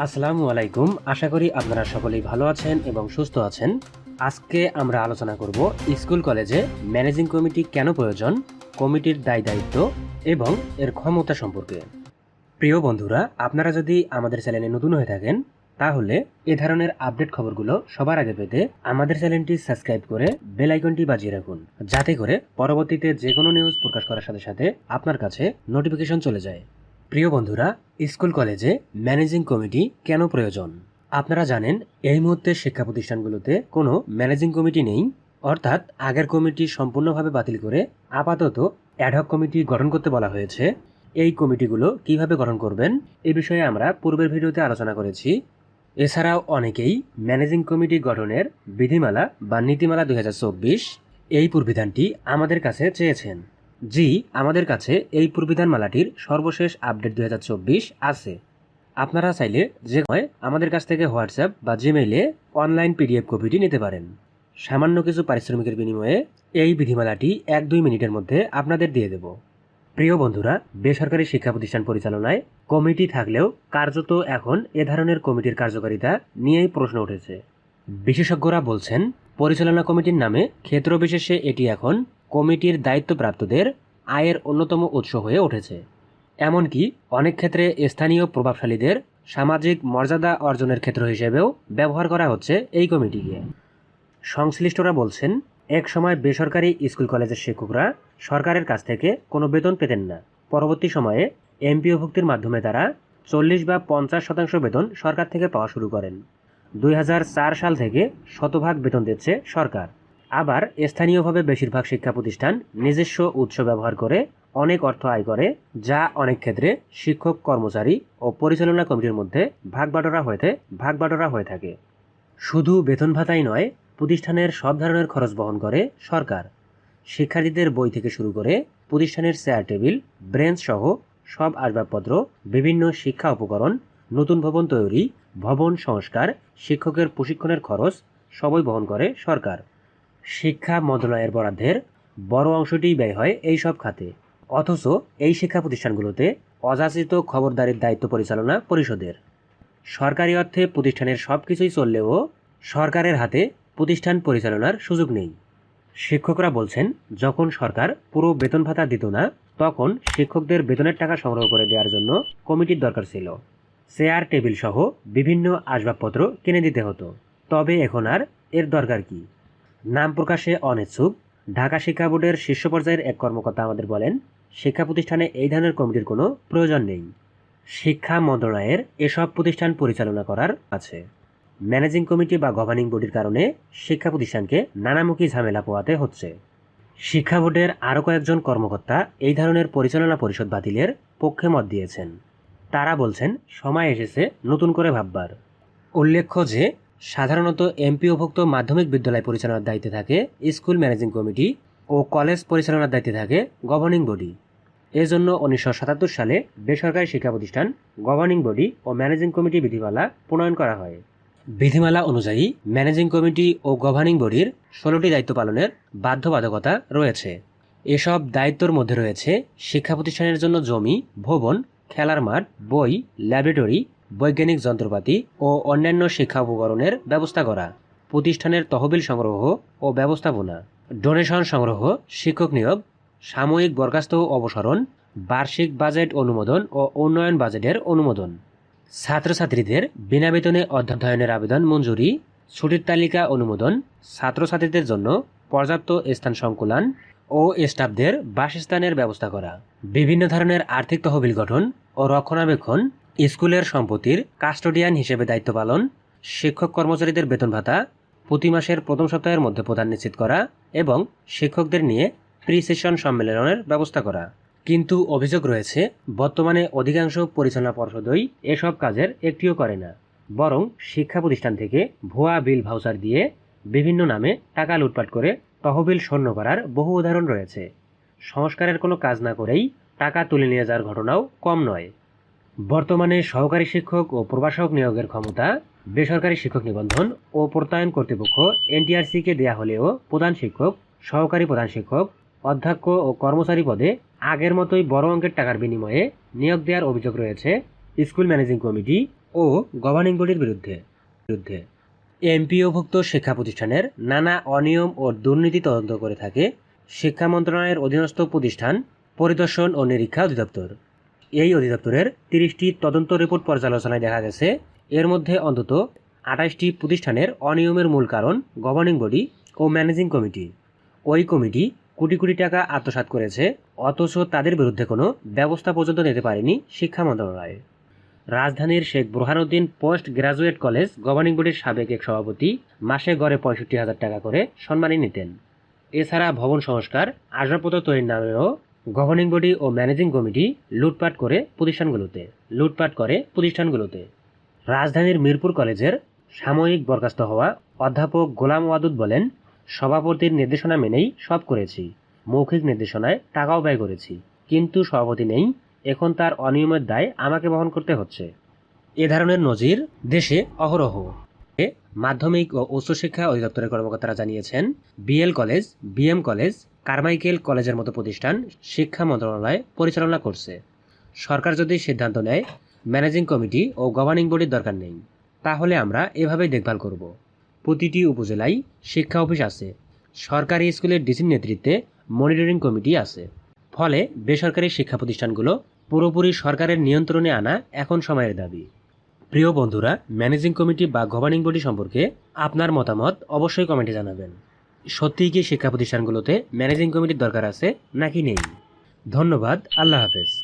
আসসালামু আলাইকুম। আশা করি আপনারা সকলেই ভালো আছেন এবং সুস্থ আছেন। আজকে আমরা আলোচনা করব স্কুল কলেজে ম্যানেজিং কমিটি কেন প্রয়োজন, কমিটির দায় দায়িত্ব এবং এর ক্ষমতা সম্পর্কে। প্রিয় বন্ধুরা, আপনারা যদি আমাদের চ্যানেলে নতুন হয়ে থাকেন, তাহলে এ ধরনের আপডেট খবরগুলো সবার আগে পেতে আমাদের চ্যানেলটি সাবস্ক্রাইব করে বেল আইকনটি বাজিয়ে রাখুন, যাতে করে পরবর্তীতে যে কোনো নিউজ প্রকাশ করার সাথে সাথে আপনার কাছে নোটিফিকেশন চলে যায়। প্রিয় বন্ধুরা, স্কুল কলেজে ম্যানেজিং কমিটি কেন প্রয়োজন? আপনারা জানেন, এই মুহূর্তে শিক্ষা প্রতিষ্ঠানগুলোতে কোনো ম্যানেজিং কমিটি নেই। অর্থাৎ আগের কমিটি সম্পূর্ণভাবে বাতিল করে আপাতত অ্যাডহক কমিটি গঠন করতে বলা হয়েছে। এই কমিটিগুলো কীভাবে গঠন করবেন, এ বিষয়ে আমরা পূর্বের ভিডিওতে আলোচনা করেছি। এছাড়াও অনেকেই ম্যানেজিং কমিটি গঠনের বিধিমালা বা নীতিমালা দুই হাজার চব্বিশ এই পূর্বিধানটি আমাদের কাছে চেয়েছেন। জি, আমাদের কাছে এই পূর্বিধান মালাটির সর্বশেষ আপডেট দু হাজার চব্বিশ আছে। আপনারা চাইলে যে হয় আমাদের কাছ থেকে হোয়াটসঅ্যাপ বা জিমেইলে অনলাইন পিডিএফ কপিটি নিতে পারেন। সামান্য কিছু পারিশ্রমিকের বিনিময়ে এই বিধিমালাটি এক দুই মিনিটের মধ্যে আপনাদের দিয়ে দেব। প্রিয় বন্ধুরা, বেসরকারি শিক্ষা প্রতিষ্ঠান পরিচালনায় কমিটি থাকলেও কার্যত এখন এ ধরনের কমিটির কার্যকারিতা নিয়েই প্রশ্ন উঠেছে। বিশেষজ্ঞরা বলছেন, পরিচালনা কমিটির নামে ক্ষেত্রবিশেষে এটি এখন কমিটির দায়িত্বপ্রাপ্তদের আয়ের অন্যতম উৎস হয়ে উঠেছে। এমনকি অনেক ক্ষেত্রে স্থানীয় প্রভাবশালীদের সামাজিক মর্যাদা অর্জনের ক্ষেত্র হিসেবেও ব্যবহার করা হচ্ছে এই কমিটিকে। সংশ্লিষ্টরা বলছেন, এক সময় বেসরকারি স্কুল কলেজের শিক্ষকরা সরকারের কাছ থেকে কোনো বেতন পেতেন না। পরবর্তী সময়ে এমপিও ভুক্তির মাধ্যমে তারা চল্লিশ বা পঞ্চাশ শতাংশ বেতন সরকার থেকে পাওয়া শুরু করেন। দুই হাজার চার সাল থেকে শতভাগ বেতন দিচ্ছে সরকার। আবার স্থানীয়ভাবে বেশিরভাগ শিক্ষা প্রতিষ্ঠান নিজস্ব উৎস ব্যবহার করে অনেক অর্থ আয় করে, যা অনেক ক্ষেত্রে শিক্ষক, কর্মচারী ও পরিচালনা কমিটির মধ্যে ভাগ বাটোয়ারা হয়ে ভাগ বাটোয়ারা হয়ে থাকে। শুধু বেতন ভাতাই নয়, প্রতিষ্ঠানের সব ধরনের খরচ বহন করে সরকার। শিক্ষার্থীদের বই থেকে শুরু করে প্রতিষ্ঠানের চেয়ার টেবিল, ব্রেঞ্চ সহ সব আসবাবপত্র, বিভিন্ন শিক্ষা উপকরণ, নতুন ভবন তৈরি, ভবন সংস্কার, শিক্ষকের প্রশিক্ষণের খরচ সবই বহন করে সরকার। শিক্ষা মন্ত্রণালয়ের বরাদ্দের বড় অংশটিই ব্যয় হয় এই সব খাতে। অথচ এই শিক্ষা প্রতিষ্ঠানগুলোতে অযাচিত খবরদারির দায়িত্ব পরিচালনা পরিষদের। সরকারি অর্থে প্রতিষ্ঠানের সব কিছুই চললেও সরকারের হাতে প্রতিষ্ঠান পরিচালনার সুযোগ নেই। শিক্ষকরা বলছেন, যখন সরকার পুরো বেতন ভাতা দিত না, তখন শিক্ষকদের বেতনের টাকা সংগ্রহ করে দেওয়ার জন্য কমিটির দরকার ছিল। চেয়ার টেবিল সহ বিভিন্ন আসবাবপত্র কিনে দিতে হতো। তবে এখন আর এর দরকার কি? নাম প্রকাশে অনিচ্ছুক। ঢাকা শিক্ষা বোর্ডের শীর্ষ পর্যায়ের এক কর্মকর্তা আমাদের বলেন, শিক্ষা প্রতিষ্ঠানে এই ধরনের কমিটির কোনো প্রয়োজন নেই। শিক্ষা মন্ত্রণালয়ের এসব প্রতিষ্ঠান পরিচালনা করার আছে। ম্যানেজিং কমিটি বা গভর্নিং বডির কারণে শিক্ষা প্রতিষ্ঠানকে নানামুখী ঝামেলা পোয়াতে হচ্ছে। শিক্ষা বোর্ডের আরও কয়েকজন কর্মকর্তা এই ধরনের পরিচালনা পরিষদ বাতিলের পক্ষে মত দিয়েছেন। তারা বলছেন, সময় এসেছে নতুন করে ভাববার। উল্লেখ্য যে সাধারণত এমপিওভুক্ত মাধ্যমিক বিদ্যালয় পরিচালনার দায়িত্বে থাকে স্কুল ম্যানেজিং কমিটি ও কলেজ পরিচালনার দায়িত্বে থাকে গভর্নিং বডি। এজন্য উনিশশো সাতাত্তর সালে বেসরকারি শিক্ষা প্রতিষ্ঠান গভর্নিং বডি ও ম্যানেজিং কমিটি বিধিমালা প্রণয়ন করা হয়। বিধিমালা অনুযায়ী ম্যানেজিং কমিটি ও গভর্নিং বডির ষোলোটি দায়িত্ব পালনের বাধ্যবাধকতা রয়েছে। এসব দায়িত্বর মধ্যে রয়েছে শিক্ষা প্রতিষ্ঠানের জন্য জমি, ভবন, খেলার মাঠ, বই, ল্যাবরেটরি বৈজ্ঞানিক যন্ত্রপাতি ও অন্যান্য শিক্ষা উপকরণের ব্যবস্থা করা, প্রতিষ্ঠানের তহবিল সংগ্রহ ও ব্যবস্থাপনা, ডোনেশন সংগ্রহ, শিক্ষক নিয়োগ, সাময়িক বরখাস্ত অবসরণ বার্ষিক বাজেট অনুমোদন ও উন্নয়ন বাজেটের অনুমোদন। ছাত্রছাত্রীদের বিনা বেতনে অধ্যয়নের আবেদন মঞ্জুরি, ছুটির তালিকা অনুমোদন, ছাত্রছাত্রীদের জন্য পর্যাপ্ত স্থান সংকুলান ও স্টাফদের বাসস্থানের ব্যবস্থা করা, বিভিন্ন ধরনের আর্থিক তহবিল গঠন ও রক্ষণাবেক্ষণ স্কুলের সম্পত্তির কাস্টোডিয়ান হিসেবে দায়িত্ব পালন, শিক্ষক কর্মচারীদের বেতন ভাতা, প্রতি মাসের প্রথম সপ্তাহের মধ্যে প্রদান নিশ্চিত করা এবং শিক্ষকদের নিয়ে প্রি সেশন সম্মেলনের ব্যবস্থা করা। কিন্তু অভিযোগ রয়েছে, বর্তমানে অধিকাংশ পরিচালনা পর্ষদই এসব কাজের একটিও করে না, বরং শিক্ষা প্রতিষ্ঠান থেকে ভুয়া বিল ভাউচার দিয়ে বিভিন্ন নামে টাকা লুটপাট করে তহবিল শূন্য করার বহু উদাহরণ রয়েছে। সংস্কারের কোনো কাজ না করেই টাকা তুলে নিয়ে যাওয়ার ঘটনাও কম নয়। বর্তমানে সহকারী শিক্ষক ও প্রভাষক নিয়োগের ক্ষমতা, বেসরকারি শিক্ষক নিবন্ধন ও প্রত্যয়ন কর্তৃপক্ষ এনটিআরসিকে দেয়া হলেও প্রধান শিক্ষক, সহকারী প্রধান শিক্ষক, অধ্যক্ষ ও কর্মচারী পদে আগের মতোই বড় অঙ্কের টাকার বিনিময়ে নিয়োগ দেওয়ার অভিযোগ রয়েছে স্কুল ম্যানেজিং কমিটি ও গভর্নিং বডির বিরুদ্ধে। বিরুদ্ধে। এমপিওভুক্ত শিক্ষা প্রতিষ্ঠানের নানা অনিয়ম ও দুর্নীতি তদন্ত করে থাকে শিক্ষা মন্ত্রণালয়ের অধীনস্থ প্রতিষ্ঠান, পরিদর্শন ও নিরীক্ষা অধিদপ্তর। এই অধিদপ্তরের তিরিশটি তদন্ত রিপোর্ট পর্যালোচনায় দেখা গেছে। এর মধ্যে অন্তত আঠাশটি প্রতিষ্ঠানের অনিয়মের মূল কারণ গভর্নিং বডি ও ম্যানেজিং কমিটি ওই কমিটি কোটি কোটি টাকা আত্মসাৎ করেছে, অথচ তাদের বিরুদ্ধে কোনো ব্যবস্থা পর্যন্ত নিতে পারেনি শিক্ষা মন্ত্রণালয়। রাজধানীর Sheikh Burhanuddin post graduate college governing বডির সাবেক এক সভাপতি মাসে গড়ে পঁয়ষট্টি হাজার টাকা করে সম্মানী নিতেন। এছাড়া ভবন সংস্কার আসবাবপত্র তৈরির নামেও গভর্নিং বডি ও ম্যানেজিং কমিটি লুটপাট করে প্রতিষ্ঠানগুলোতে, লুটপাট করে প্রতিষ্ঠানগুলোতে। রাজধানীর মিরপুর কলেজের সাময়িক বরখাস্ত হওয়া অধ্যাপক গোলাম ওয়াদুদ বলেন, সভাপতির নির্দেশনা মেনেই সব করেছি, মৌখিক নির্দেশনায় টাকাও ব্যয় করেছি, কিন্তু সভাপতি নেই, এখন তার অনিয়মের দায় আমাকে বহন করতে হচ্ছে। এ ধরনের নজির দেশে অহরহ। মাধ্যমিক ও উচ্চশিক্ষা অধিদপ্তরের কর্মকর্তারা জানিয়েছেন, BL college, BM college Carmichael কলেজের মতো প্রতিষ্ঠান শিক্ষা মন্ত্রণালয় পরিচালনা করছে। সরকার যদি সিদ্ধান্ত নেয়, ম্যানেজিং কমিটি ও গভর্নিং বডির দরকার নেই। তাহলে আমরা এভাবেই দেখভাল করব। প্রতিটি উপজেলায় শিক্ষা অফিস আছে। সরকারি স্কুলের ডিসির নেতৃত্বে মনিটরিং কমিটি আছে। ফলে বেসরকারি শিক্ষা প্রতিষ্ঠানগুলো পুরোপুরি সরকারের নিয়ন্ত্রণে আনা এখন সময়ের দাবি। প্রিয় বন্ধুরা, ম্যানেজিং কমিটি বা গভর্নিং বডি সম্পর্কে আপনার মতামত অবশ্যই কমেন্টে জানাবেন। সত্যিই কি শিক্ষা প্রতিষ্ঠানগুলোতে ম্যানেজিং কমিটির দরকার আছে? নাকি নেই? ধন্যবাদ আল্লাহ হাফেজ।